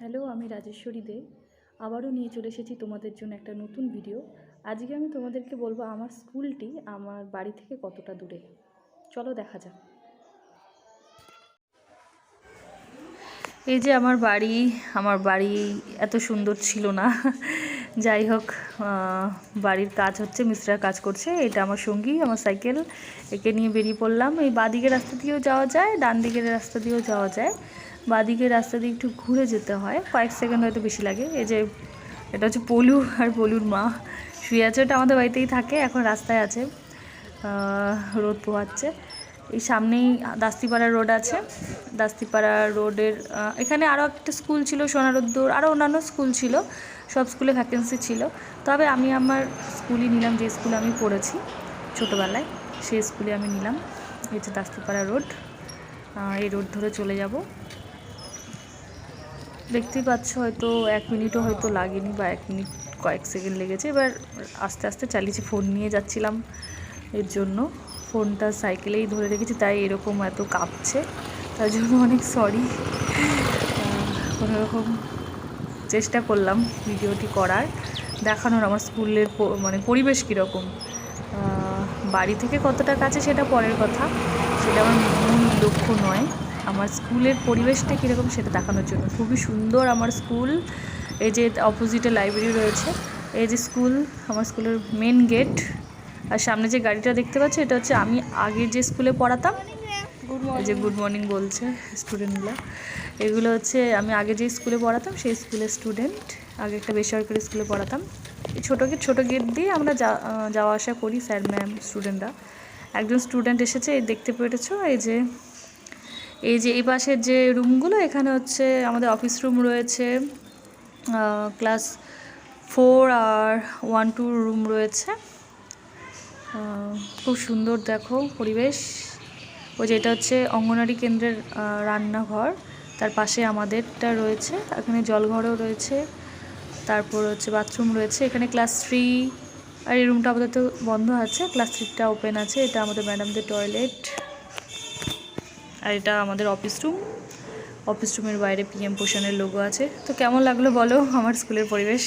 Hello, আমি রাজেশ্বরী দে। আবারও নিয়ে চলে এসেছি তোমাদের জন্য একটা নতুন ভিডিও। আজকে আমি তোমাদেরকে বলব, আমার স্কুলটি আমার বাড়ি থেকে কতটা দূরে? চলো দেখা যাক। এই যে আমার বাড়ি আমার বাড়ি এত সুন্দর ছিল না। যাই হোক বাড়ির কাজ হচ্ছে, মিস্ত্রিরা কাজ করছে। এটা আমার সঙ্গী, আমার সাইকেল, একে নিয়ে বেরিয়ে পড়লাম। এই বাঁদিকের রাস্তা দিয়েও যাওয়া যায় ডান দিকের রাস্তা দিয়েও যাওয়া যায়। বাঁদিকের রাস্তা দিয়ে একটু ঘুরে যেতে হয়। কয়েক সেকেন্ড হয়তো বেশি লাগে। এই যে, এটা হচ্ছে পলু আর পলুর মা শুয়ে আছে। ওটা আমাদের বাড়িতেই থাকে, এখন রাস্তায় আছে। রোদ পোহাচ্ছে। এই সামনেই দাস্তিপাড়া রোড আছে। দাস্তিপাড়া রোডের এখানে আরও একটা স্কুল ছিল, সোনারোদ্দুর আরও অন্যান্য স্কুল ছিল, সব স্কুলে ভ্যাকেন্সি ছিল। তবে আমি আমার স্কুলই নিলাম, যে স্কুলে আমি পড়েছি ছোটোবেলায়, সেই স্কুলে আমি নিলাম। এই যে দাস্তিপাড়া রোড এই রোড ধরে চলে যাব। দেখতেই পাচ্ছ হয়তো এক মিনিটও হয়তো লাগেনি বা এক মিনিট কয়েক সেকেন্ড লেগেছে। এবার আস্তে আস্তে চালিয়েছি, ফোন নিয়ে যাচ্ছিলাম এর জন্য। ফোনটা সাইকেলেই ধরে রেখেছি, তাই এরকম এত কাঁপছে। তার জন্য অনেক সরি কোনোরকম চেষ্টা করলাম ভিডিওটি করার। দেখানোর আমার স্কুলের মানে পরিবেশ কীরকম। বাড়ি থেকে কতটা কাছে সেটা পরের কথা। সেটা আমার মূল লক্ষ্য নয়। আমার স্কুলের পরিবেশটা কীরকম সেটা দেখানোর জন্য। খুবই সুন্দর আমার স্কুল। এই যে অপোজিটে লাইব্রেরি রয়েছে। এই যে স্কুল, আমার স্কুলের মেন গেট আর সামনে যে গাড়িটা দেখতে পাচ্ছ এটা হচ্ছে আমি আগে যে স্কুলে পড়াতাম এই যে গুড মর্নিং বলছে স্টুডেন্টগুলো এগুলো হচ্ছে আমি আগে যে স্কুলে পড়াতাম সেই স্কুলের স্টুডেন্ট আগে একটা বেসরকারি স্কুলে পড়াতাম। এই ছোটো গেট ছোটো গেট দিয়ে আমরা যা- যাওয়া আসা করি স্যার ম্যাম স্টুডেন্টরা একজন স্টুডেন্ট এসেছে এই দেখতে পেরেছ? এই যে এই যে এই পাশের যে রুমগুলো এখানে হচ্ছে আমাদের অফিস রুম রয়েছে ক্লাস ফোর আর ওয়ান টু রুম রয়েছে। খুব সুন্দর দেখো পরিবেশ। ওই যে এটা হচ্ছে অঙ্গনারী কেন্দ্রের রান্নাঘর। তার পাশে আমাদেরটা রয়েছে, এখানে জলঘরও রয়েছে। তারপর হচ্ছে বাথরুম রয়েছে, এখানে ক্লাস থ্রি। আর এই রুমটা আপাতত বন্ধ আছে, ক্লাস থ্রিটা ওপেন আছে। এটা আমাদের ম্যাডামদের টয়লেট। আর এটা আমাদের অফিস রুম। অফিস রুমের বাইরে পিএম পোষণের লোগো আছে। তো কেমন লাগল বলো আমার স্কুলের পরিবেশ?